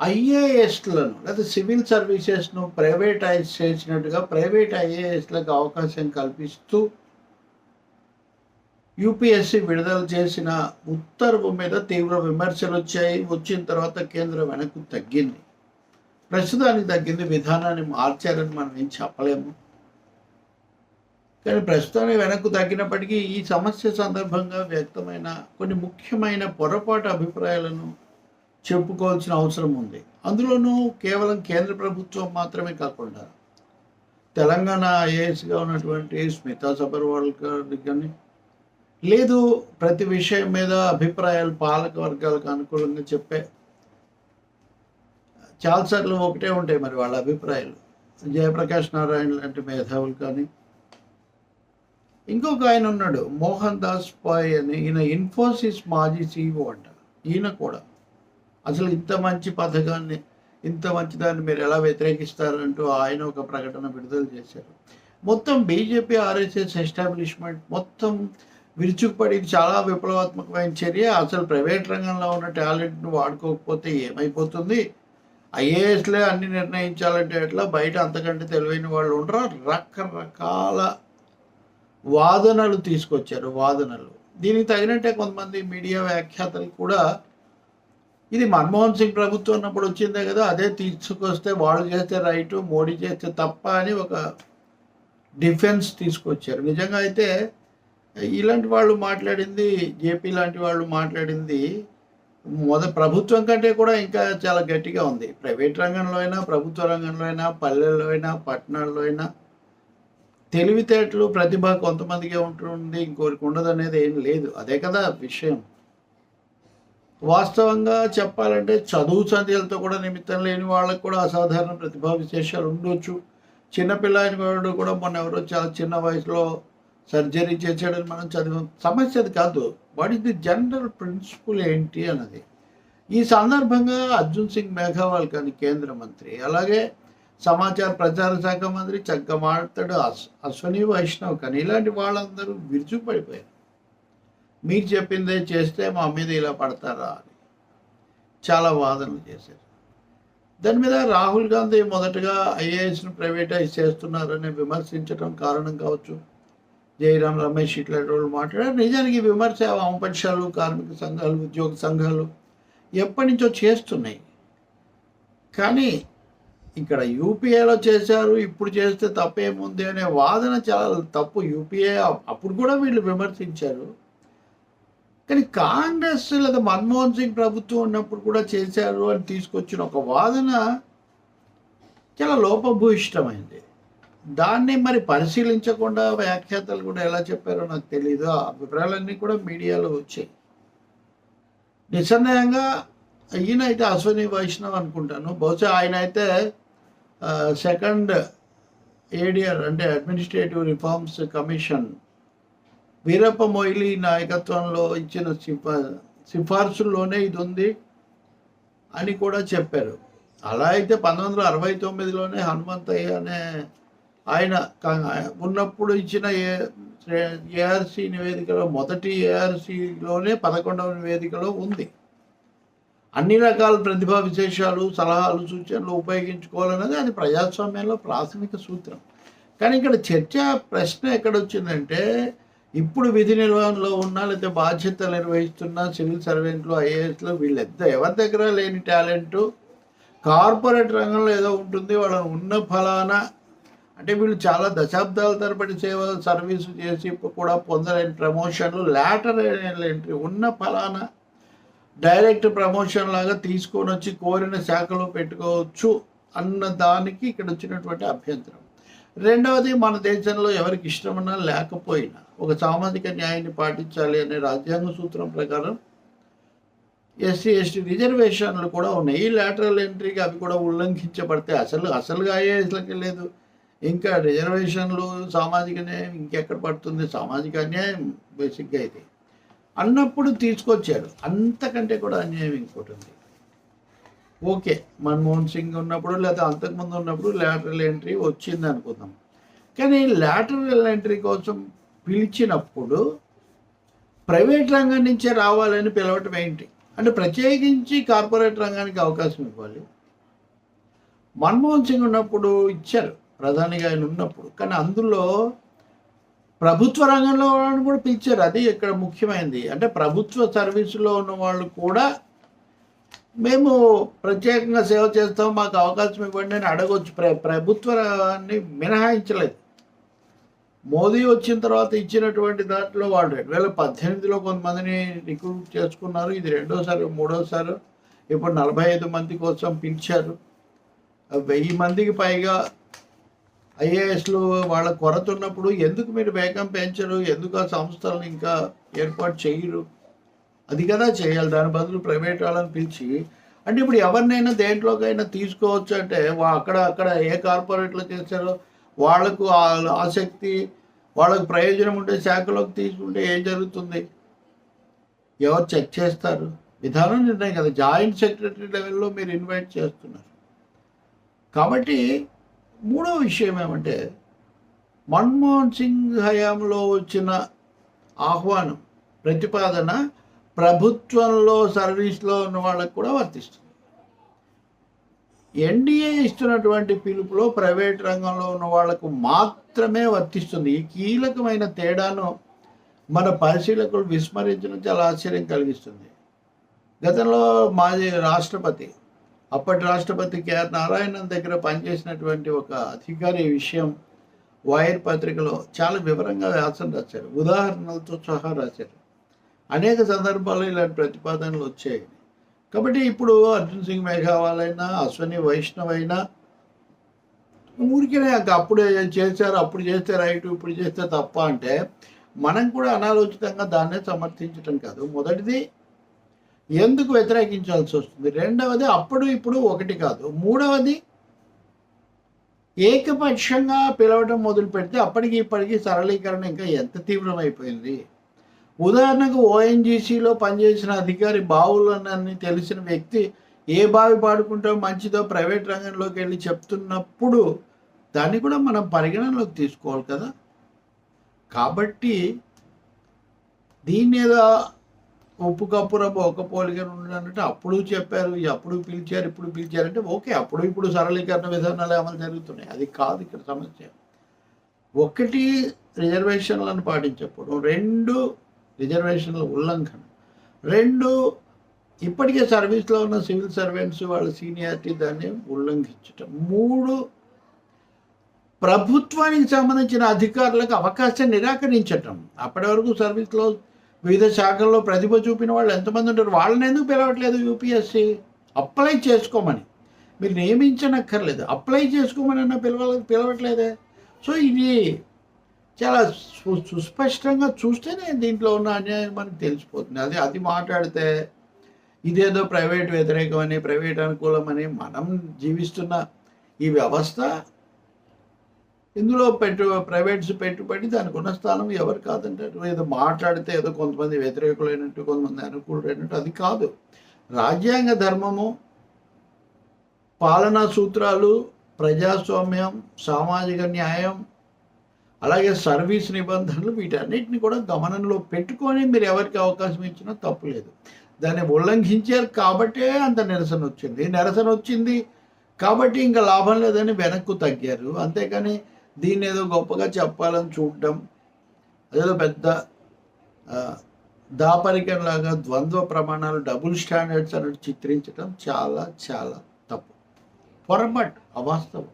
ఐఏఎస్లను లేదా సివిల్ సర్వీసెస్ను ప్రైవేటైజ్ చేసినట్టుగా ప్రైవేట్ ఐఏఎస్లకు అవకాశం కల్పిస్తూ యూపీఎస్సీ విడుదల చేసిన ఉత్తర్వు మీద తీవ్ర విమర్శలు వచ్చాయి. వచ్చిన తర్వాత కేంద్రం వెనక్కు తగ్గింది. ప్రస్తుతానికి తగ్గింది. విధానాన్ని మార్చారని మనం ఏం చెప్పలేము. కానీ ప్రస్తుతానికి వెనక్కు తగ్గినప్పటికీ ఈ సమస్య సందర్భంగా వ్యక్తమైన కొన్ని ముఖ్యమైన పొరపాటు అభిప్రాయాలను చెప్పుకోవాల్సిన అవసరం ఉంది. అందులోనూ కేవలం కేంద్ర ప్రభుత్వం మాత్రమే కాకుండా తెలంగాణ ఐఏఎస్గా ఉన్నటువంటి స్మితా సబర్వాల్ గారి కానీ లేదు ప్రతి విషయం మీద అభిప్రాయాలు పాలక వర్గాలకు అనుకూలంగా చెప్పే చాలాసార్లు ఒకటే ఉంటాయి మరి వాళ్ళ అభిప్రాయాలు. జయప్రకాష్ నారాయణ లాంటి మేధావులు కానీ ఇంకొక ఆయన ఉన్నాడు మోహన్ దాస్ పాయ్ అని. ఈయన ఇన్ఫోసిస్ మాజీ సీఈఓ అంట. ఈయన కూడా అసలు ఇంత మంచి పథకాన్ని ఇంత మంచిదాన్ని మీరు ఎలా వ్యతిరేకిస్తారంటూ ఆయన ఒక ప్రకటన విడుదల చేశారు. మొత్తం బీజేపీ ఆర్ఎస్ఎస్ ఎస్టాబ్లిష్మెంట్ మొత్తం విరుచుకుపడి చాలా విప్లవాత్మకమైన చర్య. అసలు ప్రైవేట్ రంగంలో ఉన్న టాలెంట్ను వాడుకోకపోతే ఏమైపోతుంది? ఐఏఎస్లే అన్ని నిర్ణయించాలంటే ఎట్లా? బయట అంతకంటే తెలివైన వాళ్ళు ఉండరు? రకరకాల వాదనలు తీసుకొచ్చారు వాదనలు. దీనికి తగినట్టే కొంతమంది మీడియా వ్యాఖ్యాతలు కూడా ఇది మన్మోహన్ సింగ్ ప్రభుత్వం ఉన్నప్పుడు వచ్చిందే కదా అదే తీసుకొస్తే వాళ్ళు చేస్తే రైటు మోడీ చేస్తే తప్ప అని ఒక డిఫెన్స్ తీసుకొచ్చారు. నిజంగా అయితే ఇలాంటి వాళ్ళు మాట్లాడింది జేపీ లాంటి వాళ్ళు మాట్లాడింది మొద ప్రభుత్వం కంటే కూడా ఇంకా చాలా గట్టిగా ఉంది. ప్రైవేట్ రంగంలో అయినా ప్రభుత్వ రంగంలో అయినా పల్లెల్లో అయినా పట్టణాల్లో అయినా తెలివితేటలు ప్రతిభ కొంతమందికే ఉంటుంది ఇంకోరికి ఉండదు అనేది ఏం లేదు. అదే కదా విషయం. వాస్తవంగా చెప్పాలంటే చదువు చదివులతో కూడా నిమిత్తం లేని వాళ్ళకు కూడా అసాధారణ ప్రతిభా విశేషాలు ఉండొచ్చు. చిన్నపిల్ల అయిన వాడు కూడా మొన్న ఎవరో చాలా చిన్న వయసులో సర్జరీ చేసాడని మనం చదివాం. సమస్య అది కాదు. What is the general principle ఏంటి అన్నది. ఈ సందర్భంగా అర్జున్ సింగ్ మేఘావాల్ కానీ కేంద్ర మంత్రి అలాగే సమాచార ప్రచార శాఖ మంత్రి చక్కగా మాట్లాడు అశ్ అశ్వని వైష్ణవ్ కానీ ఇలాంటి వాళ్ళందరూ విరుచుపడిపోయారు మీరు చెప్పిందే చేస్తే మా మీద ఇలా పడతారా అని చాలా వాదనలు చేశారు. దాని మీద రాహుల్ గాంధీ మొదటగా ఐఏఎస్ను ప్రైవేటైజ్ చేస్తున్నారని విమర్శించడం కారణం కావచ్చు. జయరాం రమేష్ ఇట్లాంటి వాళ్ళు మాట్లాడారు. నిజానికి విమర్శ వామపక్షాలు కార్మిక సంఘాలు ఉద్యోగ సంఘాలు ఎప్పటి నుంచో చేస్తున్నాయి. కానీ ఇక్కడ యూపీఏలో చేశారు ఇప్పుడు చేస్తే తప్పేముంది అనే వాదన చాలా తప్పు. యూపీఏ అప్పుడు కూడా వీళ్ళు విమర్శించారు. కానీ కాంగ్రెస్ లేదా మన్మోహన్ సింగ్ ప్రభుత్వం ఉన్నప్పుడు కూడా చేశారు అని తీసుకొచ్చిన ఒక వాదన చాలా లోపభూయిష్టమైంది. దాన్ని మరి పరిశీలించకుండా వ్యాఖ్యాతలు కూడా ఎలా చెప్పారో నాకు తెలియదు ఆ అభిప్రాయాలన్నీ కూడా మీడియాలో వచ్చాయి. నిస్సందేహంగా ఈయన అయితే అశ్వని వైష్ణవ్ అనుకుంటాను. బహుశా ఆయన అయితే సెకండ్ ఏడియర్ అంటే administrative reforms commission Veerappa Moily నాయకత్వంలో ఇచ్చిన సిఫా సిఫార్సుల్లోనే ఇది ఉంది అని కూడా చెప్పారు. అలా అయితే పంతొమ్మిది వందల అరవై తొమ్మిదిలోనే హనుమంతయ్య అనే ఆయన ఉన్నప్పుడు ఇచ్చిన ఏ ఏఆర్సి నివేదికలో మొదటి ఏఆర్సిలోనే పదకొండవ నివేదికలో ఉంది. అన్ని రకాల ప్రతిభా విశేషాలు సలహాలు సూచనలు ఉపయోగించుకోవాలన్నది అది ప్రజాస్వామ్యంలో ప్రాథమిక సూత్రం. కానీ ఇక్కడ చర్చ ప్రశ్న ఎక్కడ వచ్చిందంటే ఇప్పుడు విధి నిర్వహణలో ఉన్నా లేకపోతే బాధ్యత నిర్వహిస్తున్న సివిల్ సర్వెంట్లు ఐఏఎస్లు వీళ్ళెద్ద ఎవరి దగ్గర లేని టాలెంటు? కార్పొరేట్ రంగంలో ఏదో ఉంటుంది వాళ్ళని ఉన్న ఫలానా? అంటే వీళ్ళు చాలా దశాబ్దాల తరబడి సేవ సర్వీస్ చేసి కూడా పొందలేని ప్రమోషన్లు లాటర్ ఎంట్రీ ఉన్న ఫలానా? డైరెక్ట్ ప్రమోషన్ లాగా తీసుకొని వచ్చి కోరిన శాఖలో పెట్టుకోవచ్చు అన్న దానికి ఇక్కడ వచ్చినటువంటి అభ్యంతరం. రెండవది మన దేశంలో ఎవరికి ఇష్టమన్నా లేకపోయినా ఒక సామాజిక న్యాయాన్ని పాటించాలి అనే రాజ్యాంగ సూత్రం ప్రకారం ఎస్సీ ఎస్టీ రిజర్వేషన్లు కూడా ఉన్నాయి. ఈ లాటరల్ ఎంట్రీకి అవి కూడా ఉల్లంఘించబడితే అసలు అసలుగా ఐఏఎస్లకి లేదు. ఇంకా రిజర్వేషన్లు సామాజిక న్యాయం ఇంకెక్కడ పడుతుంది? సామాజిక అన్యాయం బేసిక్గా ఇది. అన్నప్పుడు తీసుకొచ్చారు. అంతకంటే కూడా అన్యాయం ఇంకోటి ఉంది. ఓకే మన్మోహన్ సింగ్ ఉన్నప్పుడు లేదా అంతకుముందు ఉన్నప్పుడు లాటరల్ ఎంట్రీ వచ్చింది అనుకుందాం కానీ లాటరల్ ఎంట్రీ కోసం పిలిచినప్పుడు ప్రైవేట్ రంగం నుంచే రావాలని పిలవటం ఏంటి? అంటే ప్రత్యేకించి కార్పొరేట్ రంగానికి అవకాశం ఇవ్వాలి. మన్మోహన్ సింగ్ ఉన్నప్పుడు ఇచ్చారు ప్రధానిగా ఆయన ఉన్నప్పుడు. కానీ అందులో ప్రభుత్వ రంగంలో వాళ్ళని కూడా పిలిచారు అది ఇక్కడ ముఖ్యమైనది. అంటే ప్రభుత్వ సర్వీసులో ఉన్న వాళ్ళు కూడా మేము ప్రత్యేకంగా సేవ చేస్తాం మాకు అవకాశం ఇవ్వండి అని అడగొచ్చు. ప్ర ప్రభుత్వాన్ని మినహాయించలేదు. మోదీ వచ్చిన తర్వాత ఇచ్చినటువంటి దాంట్లో వాళ్ళు రెండు వేల పద్దెనిమిదిలో కొంతమందిని రిక్రూట్ చేసుకున్నారు. ఇది రెండోసారి మూడోసారి. ఇప్పుడు నలభై ఐదు మంది కోసం పిలిచారు. వెయ్యి మందికి పైగా ఐఏఎస్లు వాళ్ళ కొరత ఉన్నప్పుడు ఎందుకు మీరు వేగం పెంచరు? ఎందుకు ఆ సంస్థలను ఇంకా ఏర్పాటు చేయరు? అది కదా చేయాలి. దాని బదులు ప్రైవేట్ వాళ్ళని పిలిచి అంటే ఇప్పుడు ఎవరినైనా దేంట్లోకైనా తీసుకోవచ్చు అంటే అక్కడ అక్కడ ఏ కార్పొరేట్లో చేశారో వాళ్ళకు ఆసక్తి వాళ్ళకు ప్రయోజనం ఉండే శాఖలోకి తీసుకుంటే ఏం జరుగుతుంది? ఎవరు చెక్ చేస్తారు? విధానం నిర్ణయం కదా. జాయింట్ సెక్రటరీ లెవెల్లో మీరు ఇన్వైట్ చేస్తున్నారు. కాబట్టి మూడో విషయం ఏమంటే మన్మోహన్ సింగ్ హయాంలో వచ్చిన ఆహ్వానం ప్రతిపాదన ప్రభుత్వంలో సర్వీస్లో ఉన్న వాళ్ళకు కూడా వర్తిస్తుంది. ఎన్డీఏ ఇస్తున్నటువంటి పిలుపులో ప్రైవేట్ రంగంలో ఉన్న వాళ్ళకు మాత్రమే వర్తిస్తుంది. ఈ కీలకమైన తేడాను మన పరిశీలకులు విస్మరించడం చాలా ఆశ్చర్యం కలిగిస్తుంది. గతంలో మాజీ రాష్ట్రపతి అప్పటి రాష్ట్రపతి కేఆర్ నారాయణన్ దగ్గర పనిచేసినటువంటి ఒక అధికారి విషయం వైర్ పత్రికలో చాలా వివరంగా వ్యాసం రాశారు. ఉదాహరణలతో సహా రాశారు. అనేక సందర్భాల్లో ఇలాంటి ప్రతిపాదనలు వచ్చాయి. కాబట్టి ఇప్పుడు అర్జున్ సింగ్ మేఘావాలైనా అశ్వని వైష్ణవ్ అయినా ఊరికే అప్పుడు చేశారు అప్పుడు చేస్తే రైట్ ఇప్పుడు చేస్తే తప్ప అంటే మనం కూడా అనాలోచితంగా దాన్నే సమర్థించటం కాదు. మొదటిది ఎందుకు వ్యతిరేకించాల్సి వస్తుంది? రెండవది అప్పుడు ఇప్పుడు ఒకటి కాదు. మూడవది ఏకపక్షంగా పిలవడం మొదలు పెడితే అప్పటికి ఇప్పటికి సరళీకరణ ఇంకా ఎంత తీవ్రమైపోయింది? ఉదాహరణకు ఓఎన్జీసీలో పనిచేసిన అధికారి బావులనని తెలిసిన వ్యక్తి ఏ బావి పాడుకుంటే మంచిదో ప్రైవేట్ రంగంలోకి వెళ్ళి చెప్తున్నప్పుడు దాన్ని కూడా మనం పరిగణనలోకి తీసుకోవాలి కదా. కాబట్టి దీని మీద ఉప్పు కప్పురపు ఒక పోలికను ఉండాలంటే అప్పుడు చెప్పారు అప్పుడు పిలిచారు ఇప్పుడు పిలిచారంటే ఓకే అప్పుడు ఇప్పుడు సరళీకరణ విధానాలు అమలు జరుగుతున్నాయి. అది కాదు ఇక్కడ సమస్య. ఒకటి రిజర్వేషన్లను పాటించకపోవడం రెండు రిజర్వేషన్ల ఉల్లంఘన. రెండు ఇప్పటికే సర్వీస్లో ఉన్న సివిల్ సర్వెంట్స్ వాళ్ళ సీనియారిటీ దాన్ని ఉల్లంఘించటం. మూడు ప్రభుత్వానికి సంబంధించిన అధికారులకు అవకాశం నిరాకరించటం. అప్పటి వరకు సర్వీస్లో వివిధ శాఖల్లో ప్రతిభ చూపిన వాళ్ళు ఎంతమంది ఉంటారు? వాళ్ళని ఎందుకు పిలవట్లేదు యూపీఎస్సి? అప్లై చేసుకోమని. మీరు నియమించనక్కర్లేదు. అప్లై చేసుకోమని అన్న పిలవ పిలవట్లేదే. సో ఇది చాలా సు- సుస్పష్టంగా చూస్తేనే దీంట్లో ఉన్న అన్యాయం మనకు తెలిసిపోతుంది. అది అది మాట్లాడితే ఇదేదో ప్రైవేట్ వ్యతిరేకమని ప్రైవేట్ అనుకూలమని మనం జీవిస్తున్న ఈ వ్యవస్థ ఇందులో పెట్టు ప్రైవేట్స్ పెట్టుబడి దానికి ఉన్న స్థానం ఎవరు కాదంటారు? ఏదో మాట్లాడితే ఏదో కొంతమంది వ్యతిరేకులైనట్టు కొంతమంది అనుకూలుడైనట్టు అది కాదు. రాజ్యాంగ ధర్మము పాలనా సూత్రాలు ప్రజాస్వామ్యం సామాజిక న్యాయం అలాగే సర్వీస్ నిబంధనలు వీటన్నిటిని కూడా గమనంలో పెట్టుకొని మీరు ఎవరికి అవకాశం ఇచ్చినా తప్పు లేదు. దాన్ని ఉల్లంఘించారు కాబట్టే అంత నిరసన వచ్చింది. నిరసన వచ్చింది కాబట్టి ఇంకా లాభం లేదని వెనక్కు తగ్గారు. అంతేకాని దీన్ని ఏదో గొప్పగా చెప్పాలని చూడటం అదేదో పెద్ద దాపరికంలాగా ద్వంద్వ ప్రమాణాలు డబుల్ స్టాండర్డ్స్ అన్నట్టు చిత్రించడం చాలా చాలా తప్పు. పొరపాటు అవాస్తవం.